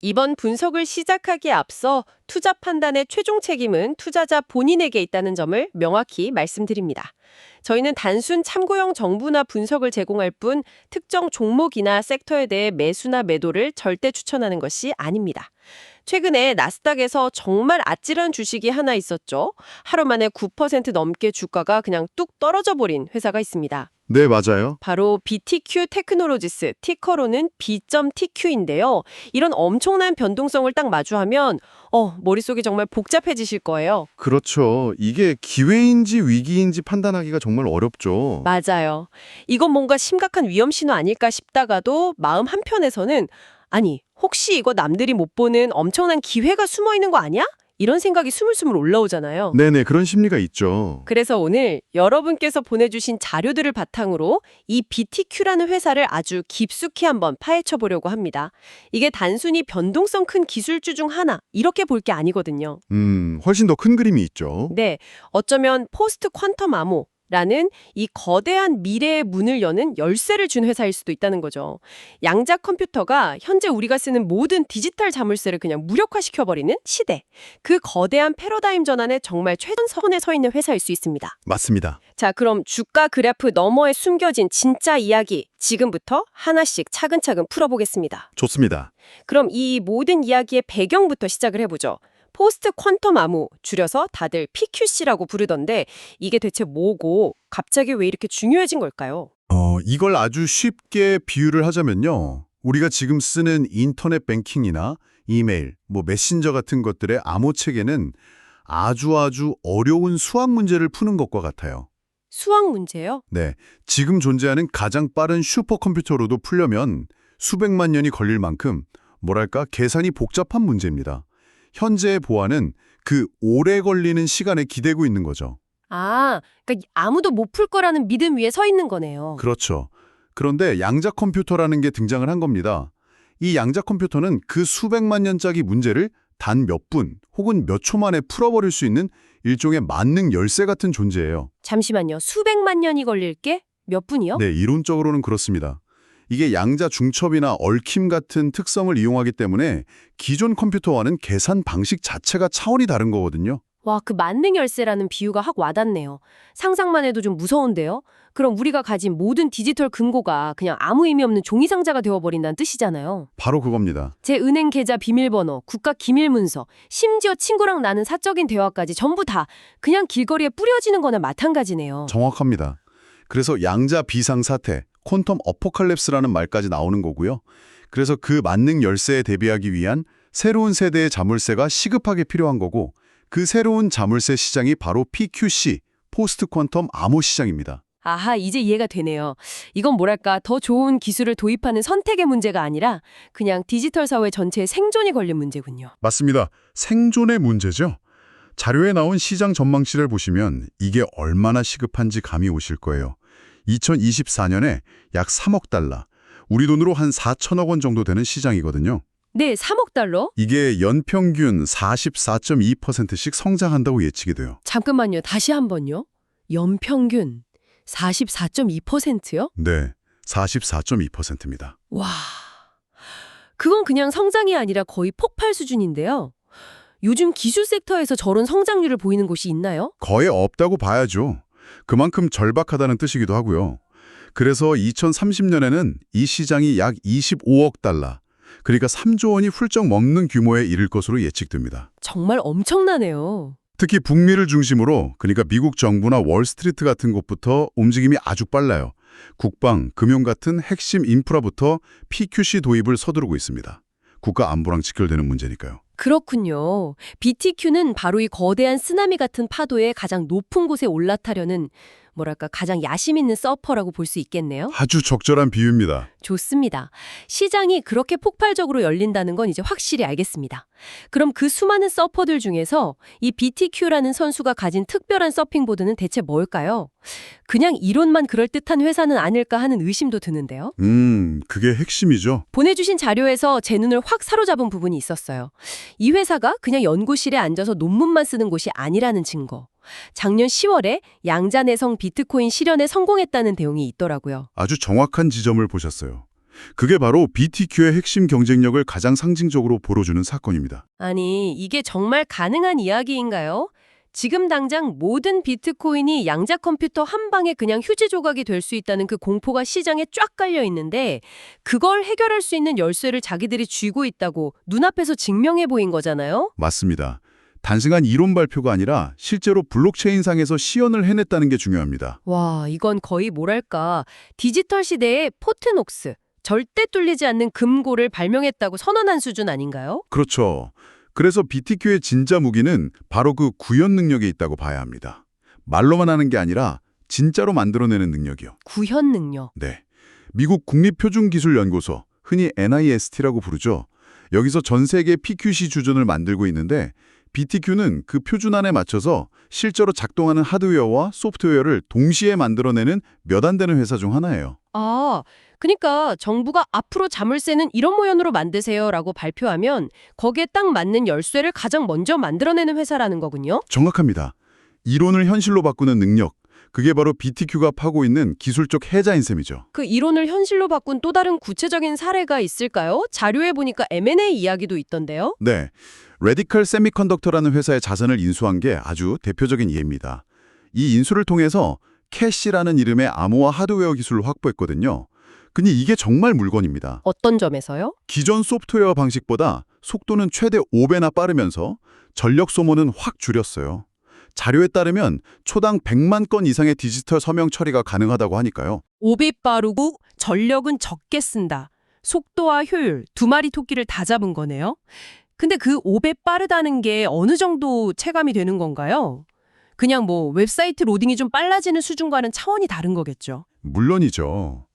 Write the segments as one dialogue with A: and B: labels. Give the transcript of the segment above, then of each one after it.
A: 이번 분석을 시작하기에 앞서 투자 판단의 최종 책임은 투자자 본인에게 있다는 점을 명확히 말씀드립니다. 저희는 단순 참고용 정보나 분석을 제공할 뿐 특정 종목이나 섹터에 대해 매수나 매도를 절대 추천하는 것이 아닙니다. 최근에 나스닥에서 정말 아찔한 주식이 하나 있었죠. 하루 만에 9% 넘게 주가가 그냥 뚝 떨어져 버린 회사가 있습니다.
B: 네, 맞아요.
A: 바로 BTQ 테크놀로지스, 티커로는 B.TQ인데요. 이런 엄청난 변동성을 딱 마주하면 어, 머릿속이 정말 복잡해지실 거예요.
B: 그렇죠. 이게 기회인지 위기인지 판단하기가 정말 어렵죠.
A: 맞아요. 이건 뭔가 심각한 위험 신호 아닐까 싶다가도 마음 한편에서는 아니, 혹시 이거 남들이 못 보는 엄청난 기회가 숨어 있는 거 아니야? 이런 생각이 스물스물 올라오잖아요.
B: 네네, 그런 심리가 있죠.
A: 그래서 오늘 여러분께서 보내주신 자료들을 바탕으로 이 BTQ라는 회사를 아주 깊숙이 한번 파헤쳐 보려고 합니다. 이게 단순히 변동성 큰 기술주 중 하나 이렇게 볼 게 아니거든요.
B: 음, 훨씬 더 큰 그림이 있죠.
A: 네, 어쩌면 포스트 퀀텀 암호 라는 이 거대한 미래의 문을 여는 열쇠를 준 회사일 수도 있다는 거죠. 양자 컴퓨터가 현재 우리가 쓰는 모든 디지털 자물쇠를 그냥 무력화시켜버리는 시대. 그 거대한 패러다임 전환의 정말 최전선에 서 있는 회사일 수 있습니다.
B: 맞습니다.
A: 자, 그럼 주가 그래프 너머에 숨겨진 진짜 이야기 지금부터 하나씩 차근차근 풀어보겠습니다.
B: 좋습니다.
A: 그럼 이 모든 이야기의 배경부터 시작을 해보죠. 포스트 퀀텀 암호, 줄여서 다들 PQC라고 부르던데 이게 대체 뭐고 갑자기 왜 이렇게 중요해진 걸까요?
B: 어, 이걸 아주 쉽게 비유를 하자면요. 우리가 지금 쓰는 인터넷 뱅킹이나 이메일, 뭐 메신저 같은 것들의 암호 체계는 아주 아주 어려운 수학 문제를 푸는 것과 같아요.
A: 수학 문제요?
B: 네, 지금 존재하는 가장 빠른 슈퍼컴퓨터로도 풀려면 수백만 년이 걸릴 만큼 뭐랄까 계산이 복잡한 문제입니다. 현재의 보안은 그 오래 걸리는 시간에 기대고 있는 거죠.
A: 아, 그러니까 아무도 못 풀 거라는 믿음 위에 서 있는 거네요.
B: 그렇죠. 그런데 양자 컴퓨터라는 게 등장을 한 겁니다. 이 양자 컴퓨터는 그 수백만 년짜리 문제를 단 몇 분 혹은 몇 초 만에 풀어버릴 수 있는 일종의 만능 열쇠 같은 존재예요.
A: 잠시만요. 수백만 년이 걸릴 게 몇 분이요?
B: 네, 이론적으로는 그렇습니다. 이게 양자 중첩이나 얽힘 같은 특성을 이용하기 때문에 기존 컴퓨터와는 계산 방식 자체가 차원이 다른 거거든요.
A: 와, 그 만능 열쇠라는 비유가 확 와닿네요. 상상만 해도 좀 무서운데요? 그럼 우리가 가진 모든 디지털 금고가 그냥 아무 의미 없는 종이 상자가 되어버린다는 뜻이잖아요.
B: 바로 그겁니다.
A: 제 은행 계좌 비밀번호, 국가 기밀 문서, 심지어 친구랑 나는 사적인 대화까지 전부 다 그냥 길거리에 뿌려지는 거나 마찬가지네요.
B: 정확합니다. 그래서 양자 비상 사태, 퀀텀 어포칼립스라는 말까지 나오는 거고요. 그래서 그 만능 열쇠에 대비하기 위한 새로운 세대의 자물쇠가 시급하게 필요한 거고 그 새로운 자물쇠 시장이 바로 PQC, 포스트 퀀텀 암호 시장입니다.
A: 아하, 이제 이해가 되네요. 이건 뭐랄까, 더 좋은 기술을 도입하는 선택의 문제가 아니라 그냥 디지털 사회 전체의 생존이 걸린 문제군요.
B: 맞습니다. 생존의 문제죠. 자료에 나온 시장 전망치를 보시면 이게 얼마나 시급한지 감이 오실 거예요. 2024년에 약 3억 달러, 우리 돈으로 한 4천억 원 정도 되는 시장이거든요.
A: 네, 3억 달러?
B: 이게 연평균 44.2%씩 성장한다고 예측이 돼요.
A: 잠깐만요. 다시 한 번요. 연평균 44.2%요?
B: 네, 44.2%입니다.
A: 와. 그건 그냥 성장이 아니라 거의 폭발 수준인데요. 요즘 기술 섹터에서 저런 성장률을 보이는 곳이 있나요?
B: 거의 없다고 봐야죠. 그만큼 절박하다는 뜻이기도 하고요. 그래서 2030년에는 이 시장이 약 25억 달러, 그러니까 3조 원이 훌쩍 먹는 규모에 이를 것으로 예측됩니다.
A: 정말 엄청나네요.
B: 특히 북미를 중심으로 그러니까 미국 정부나 월스트리트 같은 곳부터 움직임이 아주 빨라요. 국방, 금융 같은 핵심 인프라부터 PQC 도입을 서두르고 있습니다. 국가 안보랑 직결되는 문제니까요.
A: 그렇군요. BTQ는 바로 이 거대한 쓰나미 같은 파도에 가장 높은 곳에 올라타려는 뭐랄까 가장 야심 있는 서퍼라고 볼 수 있겠네요.
B: 아주 적절한 비유입니다.
A: 좋습니다. 시장이 그렇게 폭발적으로 열린다는 건 이제 확실히 알겠습니다. 그럼 그 수많은 서퍼들 중에서 이 BTQ라는 선수가 가진 특별한 서핑보드는 대체 뭘까요? 그냥 이론만 그럴듯한 회사는 아닐까 하는 의심도 드는데요.
B: 음, 그게 핵심이죠.
A: 보내주신 자료에서 제 눈을 확 사로잡은 부분이 있었어요. 이 회사가 그냥 연구실에 앉아서 논문만 쓰는 곳이 아니라는 증거. 작년 10월에 양자내성 비트코인 실현에 성공했다는 내용이 있더라고요.
B: 아주 정확한 지점을 보셨어요. 그게 바로 BTQ의 핵심 경쟁력을 가장 상징적으로 보여주는 사건입니다.
A: 아니, 이게 정말 가능한 이야기인가요? 지금 당장 모든 비트코인이 양자 컴퓨터 한 방에 그냥 휴지 조각이 될 수 있다는 그 공포가 시장에 쫙 깔려 있는데 그걸 해결할 수 있는 열쇠를 자기들이 쥐고 있다고 눈앞에서 증명해 보인 거잖아요.
B: 맞습니다. 단순한 이론 발표가 아니라 실제로 블록체인상에서 시연을 해냈다는 게 중요합니다.
A: 와, 이건 거의 뭐랄까 디지털 시대의 포트녹스, 절대 뚫리지 않는 금고를 발명했다고 선언한 수준 아닌가요?
B: 그렇죠. 그래서 BTQ의 진짜 무기는 바로 그 구현 능력에 있다고 봐야 합니다. 말로만 하는 게 아니라 진짜로 만들어내는 능력이요.
A: 구현 능력.
B: 네. 미국 국립표준기술연구소, 흔히 NIST라고 부르죠. 여기서 전 세계 PQC 주전을 만들고 있는데 BTQ는 그 표준 안에 맞춰서 실제로 작동하는 하드웨어와 소프트웨어를 동시에 만들어내는 몇 안 되는 회사 중 하나예요.
A: 아, 그러니까 정부가 앞으로 자물쇠는 이런 모양으로 만드세요라고 발표하면 거기에 딱 맞는 열쇠를 가장 먼저 만들어내는 회사라는 거군요.
B: 정확합니다. 이론을 현실로 바꾸는 능력, 그게 바로 BTQ가 파고 있는 기술적 해자인 셈이죠.
A: 그 이론을 현실로 바꾼 또 다른 구체적인 사례가 있을까요? 자료에 보니까 M&A 이야기도 있던데요.
B: 네, 레디컬 세미컨덕터라는 회사의 자산을 인수한 게 아주 대표적인 예입니다. 이 인수를 통해서 캐시라는 이름의 암호화 하드웨어 기술을 확보했거든요. 근데 이게 정말 물건입니다.
A: 어떤 점에서요?
B: 기존 소프트웨어 방식보다 속도는 최대 5배나 빠르면서 전력 소모는 확 줄였어요. 자료에 따르면 초당 100만 건 이상의 디지털 서명 처리가 가능하다고 하니까요.
A: 오비 빠르고 전력은 적게 쓴다. 속도와 효율, 두 마리 토끼를 다 잡은 거네요. 근데 그 5배 빠르다는 게 어느 정도 체감이 되는 건가요? 그냥 뭐 웹사이트 로딩이 좀 빨라지는 수준과는 차원이 다른 거겠죠.
B: 물론이죠.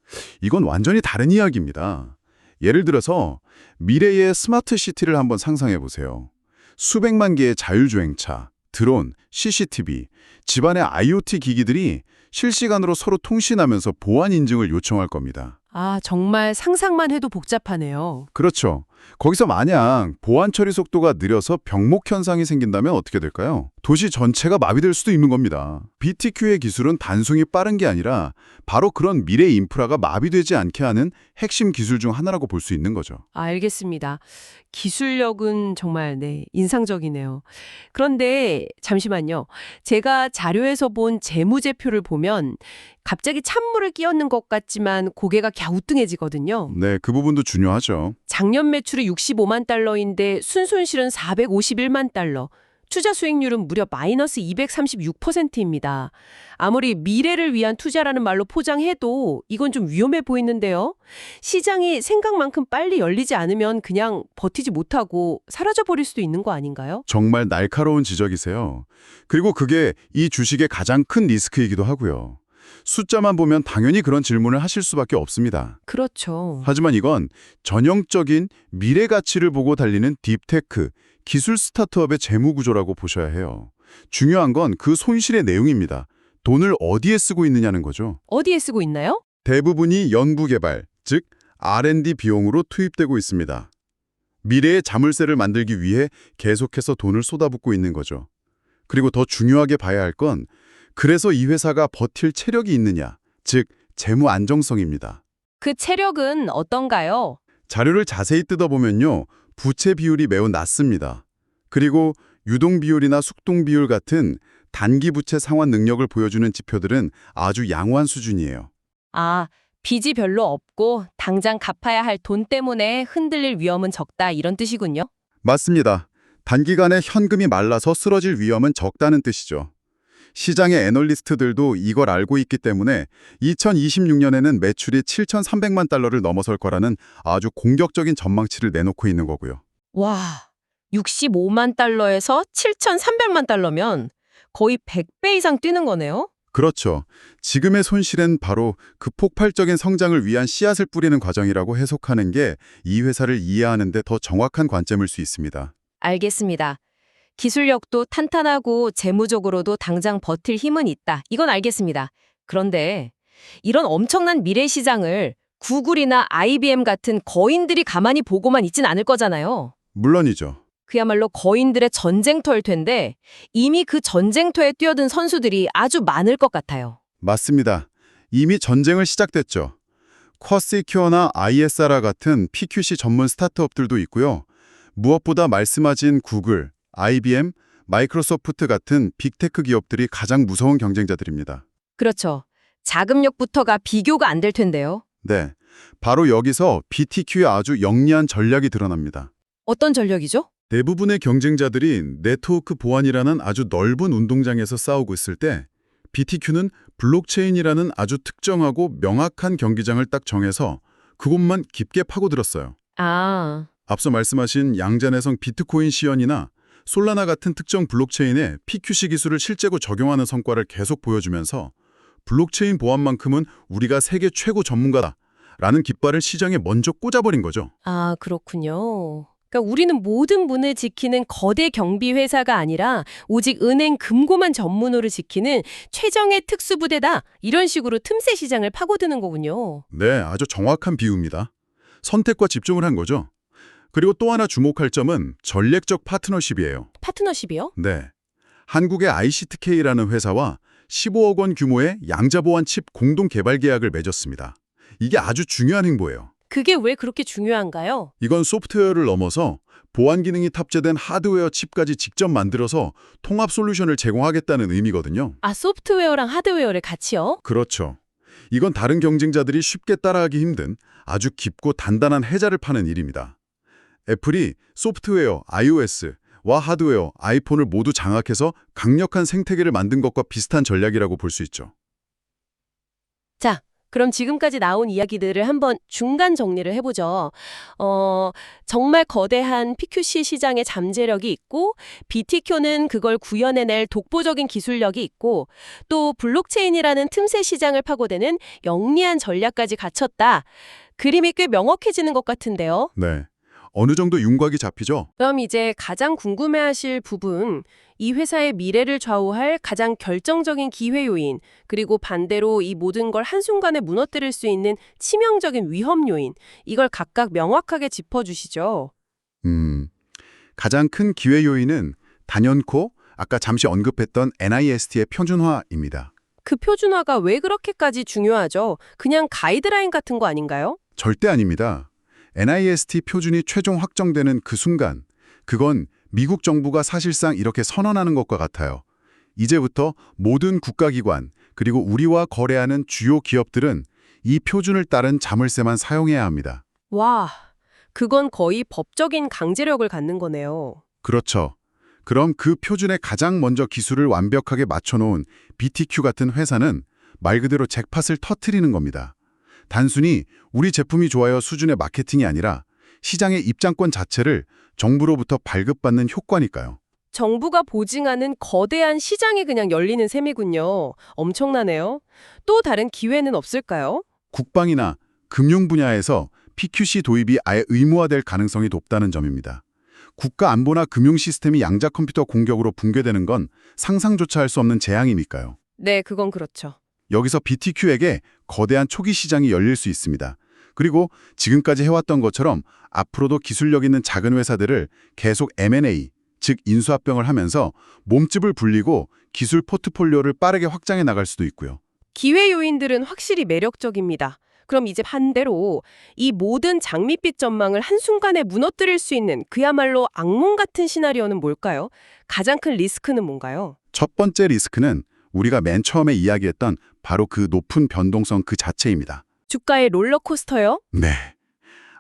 B: 이건 완전히 다른 이야기입니다. 예를 들어서 미래의 스마트 시티를 한번 상상해 보세요. 수백만 개의 자율주행차, 드론, CCTV, 집안의 IoT 기기들이 실시간으로 서로 통신하면서 보안 인증을 요청할 겁니다.
A: 아, 정말 상상만 해도 복잡하네요.
B: 그렇죠. 거기서 만약 보안 처리 속도가 느려서 병목 현상이 생긴다면 어떻게 될까요? 도시 전체가 마비될 수도 있는 겁니다. BTQ의 기술은 단순히 빠른 게 아니라 바로 그런 미래 인프라가 마비되지 않게 하는 핵심 기술 중 하나라고 볼 수 있는 거죠.
A: 알겠습니다. 기술력은 정말 네, 인상적이네요. 그런데 잠시만요. 제가 자료에서 본 재무제표를 보면 갑자기 찬물을 끼얹는 것 같지만 고개가 갸우뚱해지거든요.
B: 네, 그 부분도 중요하죠.
A: 작년 매출이 65만 달러인데 순손실은 451만 달러. 투자 수익률은 무려 마이너스 236%입니다. 아무리 미래를 위한 투자라는 말로 포장해도 이건 좀 위험해 보이는데요. 시장이 생각만큼 빨리 열리지 않으면 그냥 버티지 못하고 사라져 버릴 수도 있는 거 아닌가요?
B: 정말 날카로운 지적이세요. 그리고 그게 이 주식의 가장 큰 리스크이기도 하고요. 숫자만 보면 당연히 그런 질문을 하실 수밖에 없습니다.
A: 그렇죠.
B: 하지만 이건 전형적인 미래 가치를 보고 달리는 딥테크, 기술 스타트업의 재무 구조라고 보셔야 해요. 중요한 건 그 손실의 내용입니다. 돈을 어디에 쓰고 있느냐는 거죠.
A: 어디에 쓰고 있나요?
B: 대부분이 연구 개발, 즉 R&D 비용으로 투입되고 있습니다. 미래의 자물쇠를 만들기 위해 계속해서 돈을 쏟아붓고 있는 거죠. 그리고 더 중요하게 봐야 할 건 그래서 이 회사가 버틸 체력이 있느냐, 즉 재무 안정성입니다.
A: 그 체력은 어떤가요?
B: 자료를 자세히 뜯어보면요. 부채 비율이 매우 낮습니다. 그리고 유동 비율이나 숙동 비율 같은 단기 부채 상환 능력을 보여주는 지표들은 아주 양호한 수준이에요.
A: 아, 빚이 별로 없고 당장 갚아야 할 돈 때문에 흔들릴 위험은 적다 이런 뜻이군요.
B: 맞습니다. 단기간에 현금이 말라서 쓰러질 위험은 적다는 뜻이죠. 시장의 애널리스트들도 이걸 알고 있기 때문에 2026년에는 매출이 7,300만 달러를 넘어설 거라는 아주 공격적인 전망치를 내놓고 있는 거고요.
A: 와, 65만 달러에서 7,300만 달러면 거의 100배 이상 뛰는 거네요.
B: 그렇죠. 지금의 손실은 바로 그 폭발적인 성장을 위한 씨앗을 뿌리는 과정이라고 해석하는 게 이 회사를 이해하는 데 더 정확한 관점일 수 있습니다.
A: 알겠습니다. 기술력도 탄탄하고 재무적으로도 당장 버틸 힘은 있다. 이건 알겠습니다. 그런데 이런 엄청난 미래 시장을 구글이나 IBM 같은 거인들이 가만히 보고만 있진 않을 거잖아요.
B: 물론이죠.
A: 그야말로 거인들의 전쟁터일 텐데 이미 그 전쟁터에 뛰어든 선수들이 아주 많을 것 같아요.
B: 맞습니다. 이미 전쟁을 시작됐죠. 쿼시큐어나 ISRA 같은 PQC 전문 스타트업들도 있고요. 무엇보다 말씀하신 구글, IBM, 마이크로소프트 같은 빅테크 기업들이 가장 무서운 경쟁자들입니다.
C: 그렇죠. 자금력부터가 비교가 안 될 텐데요.
B: 네, 바로 여기서 BTQ의 아주 영리한 전략이 드러납니다.
C: 어떤 전력이죠?
B: 대부분의 경쟁자들이 네트워크 보안이라는 아주 넓은 운동장에서 싸우고 있을 때 BTQ는 블록체인이라는 아주 특정하고 명확한 경기장을 딱 정해서 그곳만 깊게 파고들었어요.
C: 아,
B: 앞서 말씀하신 양자내성 비트코인 시연이나 솔라나 같은 특정 블록체인에 PQC 기술을 실제로 적용하는 성과를 계속 보여주면서 블록체인 보안만큼은 우리가 세계 최고 전문가다 라는 깃발을 시장에 먼저 꽂아버린 거죠.
C: 아, 그렇군요. 그러니까 우리는 모든 문을 지키는 거대 경비 회사가 아니라 오직 은행 금고만 전문으로 지키는 최정의 특수부대다. 이런 식으로 틈새 시장을 파고드는 거군요.
B: 네, 아주 정확한 비유입니다. 선택과 집중을 한 거죠. 그리고 또 하나 주목할 점은 전략적 파트너십이에요.
C: 파트너십이요?
B: 네. 한국의 ICTK라는 회사와 15억 원 규모의 양자보안 칩 공동 개발 계약을 맺었습니다. 이게 아주 중요한 행보예요.
C: 그게 왜 그렇게 중요한가요?
B: 이건 소프트웨어를 넘어서 보안 기능이 탑재된 하드웨어 칩까지 직접 만들어서 통합 솔루션을 제공하겠다는 의미거든요.
C: 아, 소프트웨어랑 하드웨어를 같이요?
B: 그렇죠. 이건 다른 경쟁자들이 쉽게 따라하기 힘든 아주 깊고 단단한 해자를 파는 일입니다. 애플이 소프트웨어 iOS와 하드웨어 아이폰을 모두 장악해서 강력한 생태계를 만든 것과 비슷한 전략이라고 볼 수 있죠.
C: 자, 그럼 지금까지 나온 이야기들을 한번 중간 정리를 해보죠. 어, 정말 거대한 PQC 시장의 잠재력이 있고, BTQ는 그걸 구현해낼 독보적인 기술력이 있고, 또 블록체인이라는 틈새 시장을 파고드는 영리한 전략까지 갖췄다. 그림이 꽤 명확해지는 것 같은데요.
B: 네. 어느 정도 윤곽이 잡히죠?
A: 그럼 이제 가장 궁금해하실 부분, 이 회사의 미래를 좌우할 가장 결정적인 기회 요인, 그리고 반대로 이 모든 걸 한순간에 무너뜨릴 수 있는 치명적인 위험 요인, 이걸 각각 명확하게 짚어주시죠.
B: 음, 가장 큰 기회 요인은 단연코 아까 잠시 언급했던 NIST의 표준화입니다.
A: 그 표준화가 왜 그렇게까지 중요하죠? 그냥 가이드라인 같은 거 아닌가요?
B: 절대 아닙니다. NIST 표준이 최종 확정되는 그 순간, 그건 미국 정부가 사실상 이렇게 선언하는 것과 같아요. 이제부터 모든 국가기관, 그리고 우리와 거래하는 주요 기업들은 이 표준을 따른 자물쇠만 사용해야 합니다.
A: 와, 그건 거의 법적인 강제력을 갖는 거네요.
B: 그렇죠. 그럼 그 표준에 가장 먼저 기술을 완벽하게 맞춰놓은 BTQ 같은 회사는 말 그대로 잭팟을 터트리는 겁니다. 단순히 우리 제품이 좋아요 수준의 마케팅이 아니라 시장의 입장권 자체를 정부로부터 발급받는 효과니까요.
A: 정부가 보증하는 거대한 시장이 그냥 열리는 셈이군요. 엄청나네요. 또 다른 기회는 없을까요?
B: 국방이나 금융 분야에서 PQC 도입이 아예 의무화될 가능성이 높다는 점입니다. 국가 안보나 금융 시스템이 양자 컴퓨터 공격으로 붕괴되는 건 상상조차 할 수 없는 재앙이니까요.
A: 네, 그건 그렇죠.
B: 여기서 BTQ에게 거대한 초기 시장이 열릴 수 있습니다. 그리고 지금까지 해왔던 것처럼 앞으로도 기술력 있는 작은 회사들을 계속 M&A, 즉 인수합병을 하면서 몸집을 불리고 기술 포트폴리오를 빠르게 확장해 나갈 수도 있고요.
A: 기회 요인들은 확실히 매력적입니다. 그럼 이제 반대로 이 모든 장밋빛 전망을 한순간에 무너뜨릴 수 있는 그야말로 악몽 같은 시나리오는 뭘까요? 가장 큰 리스크는 뭔가요?
B: 첫 번째 리스크는 우리가 맨 처음에 이야기했던 바로 그 높은 변동성 그 자체입니다.
A: 주가의 롤러코스터요?
B: 네.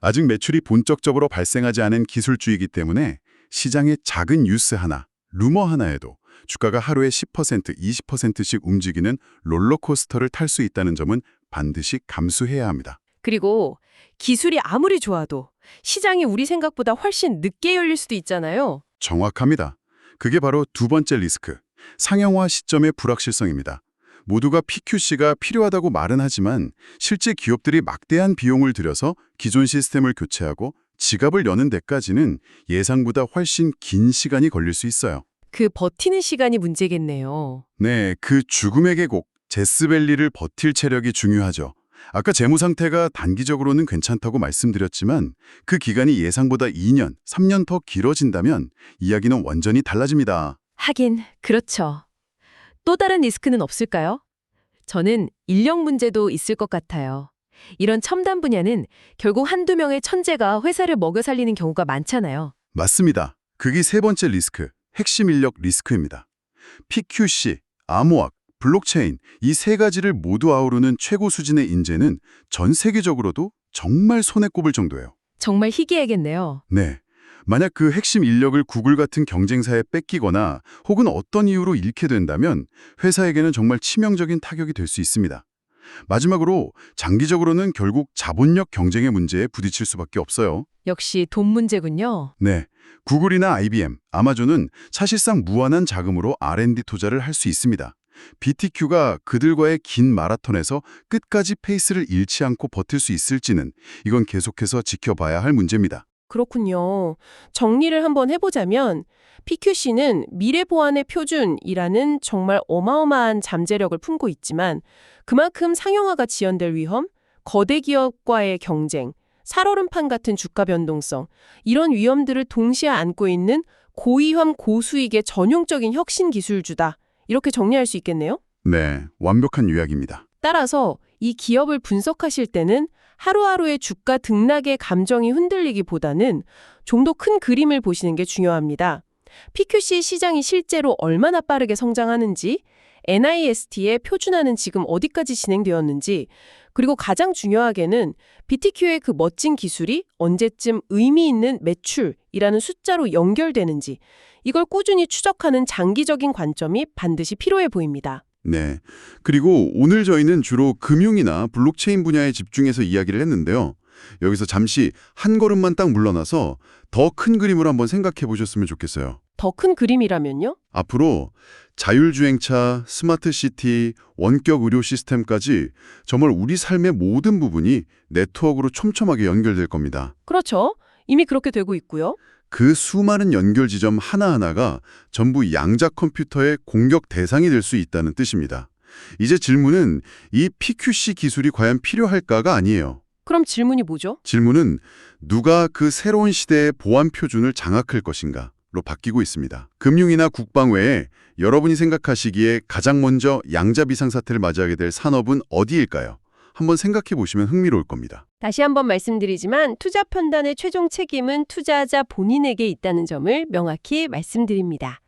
B: 아직 매출이 본격적으로 발생하지 않은 기술주이기 때문에 시장의 작은 뉴스 하나, 루머 하나에도 주가가 하루에 10%, 20%씩 움직이는 롤러코스터를 탈 수 있다는 점은 반드시 감수해야 합니다.
A: 그리고 기술이 아무리 좋아도 시장이 우리 생각보다 훨씬 늦게 열릴 수도 있잖아요.
B: 정확합니다. 그게 바로 두 번째 리스크, 상용화 시점의 불확실성입니다. 모두가 PQC가 필요하다고 말은 하지만 실제 기업들이 막대한 비용을 들여서 기존 시스템을 교체하고 지갑을 여는 데까지는 예상보다 훨씬 긴 시간이 걸릴 수 있어요.
A: 그 버티는 시간이 문제겠네요.
B: 네, 그 죽음의 계곡, 제스밸리를 버틸 체력이 중요하죠. 아까 재무 상태가 단기적으로는 괜찮다고 말씀드렸지만 그 기간이 예상보다 2년, 3년 더 길어진다면 이야기는 완전히 달라집니다.
C: 하긴, 그렇죠. 또 다른 리스크는 없을까요? 저는 인력 문제도 있을 것 같아요.
D: 이런 첨단 분야는 결국 한두 명의 천재가 회사를 먹여 살리는 경우가 많잖아요.
B: 맞습니다. 그게 세 번째 리스크, 핵심 인력 리스크입니다. PQC, 암호학, 블록체인 이 세 가지를 모두 아우르는 최고 수준의 인재는 전 세계적으로도 정말 손에 꼽을 정도예요.
D: 정말 희귀해야겠네요.
B: 네. 만약 그 핵심 인력을 구글 같은 경쟁사에 뺏기거나 혹은 어떤 이유로 잃게 된다면 회사에게는 정말 치명적인 타격이 될 수 있습니다. 마지막으로 장기적으로는 결국 자본력 경쟁의 문제에 부딪힐 수밖에 없어요.
D: 역시 돈 문제군요.
B: 네. 구글이나 IBM, 아마존은 사실상 무한한 자금으로 R&D 투자를 할 수 있습니다. BTQ가 그들과의 긴 마라톤에서 끝까지 페이스를 잃지 않고 버틸 수 있을지는 이건 계속해서 지켜봐야 할 문제입니다.
A: 그렇군요. 정리를 한번 해보자면 PQC는 미래 보안의 표준이라는 정말 어마어마한 잠재력을 품고 있지만 그만큼 상용화가 지연될 위험, 거대 기업과의 경쟁, 살얼음판 같은 주가 변동성 이런 위험들을 동시에 안고 있는 고위험 고수익의 전용적인 혁신 기술주다. 이렇게 정리할 수 있겠네요.
B: 네, 완벽한 요약입니다.
A: 따라서 이 기업을 분석하실 때는 하루하루의 주가 등락의 감정이 흔들리기보다는 좀 더 큰 그림을 보시는 게 중요합니다. PQC 시장이 실제로 얼마나 빠르게 성장하는지, NIST의 표준화는 지금 어디까지 진행되었는지, 그리고 가장 중요하게는 BTQ의 그 멋진 기술이 언제쯤 의미 있는 매출이라는 숫자로 연결되는지, 이걸 꾸준히 추적하는 장기적인 관점이 반드시 필요해 보입니다.
B: 네. 그리고 오늘 저희는 주로 금융이나 블록체인 분야에 집중해서 이야기를 했는데요. 여기서 잠시 한 걸음만 딱 물러나서 더 큰 그림을 한번 생각해 보셨으면 좋겠어요.
A: 더 큰 그림이라면요?
B: 앞으로 자율주행차, 스마트시티, 원격 의료 시스템까지 정말 우리 삶의 모든 부분이 네트워크로 촘촘하게 연결될 겁니다.
A: 그렇죠. 이미 그렇게 되고 있고요.
B: 그 수많은 연결 지점 하나하나가 전부 양자 컴퓨터의 공격 대상이 될 수 있다는 뜻입니다. 이제 질문은 이 PQC 기술이 과연 필요할까가 아니에요.
A: 그럼 질문이 뭐죠?
B: 질문은 누가 그 새로운 시대의 보안 표준을 장악할 것인가 로 바뀌고 있습니다. 금융이나 국방 외에 여러분이 생각하시기에 가장 먼저 양자 비상사태를 맞이하게 될 산업은 어디일까요? 한번 생각해 보시면 흥미로울 겁니다.
A: 다시 한번 말씀드리지만 투자 판단의 최종 책임은 투자자 본인에게 있다는 점을 명확히 말씀드립니다.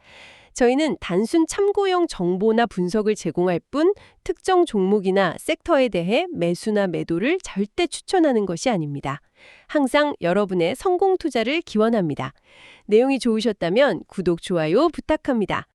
A: 저희는 단순 참고용 정보나 분석을 제공할 뿐 특정 종목이나 섹터에 대해 매수나 매도를 절대 추천하는 것이 아닙니다. 항상 여러분의 성공 투자를 기원합니다. 내용이 좋으셨다면 구독, 좋아요 부탁합니다.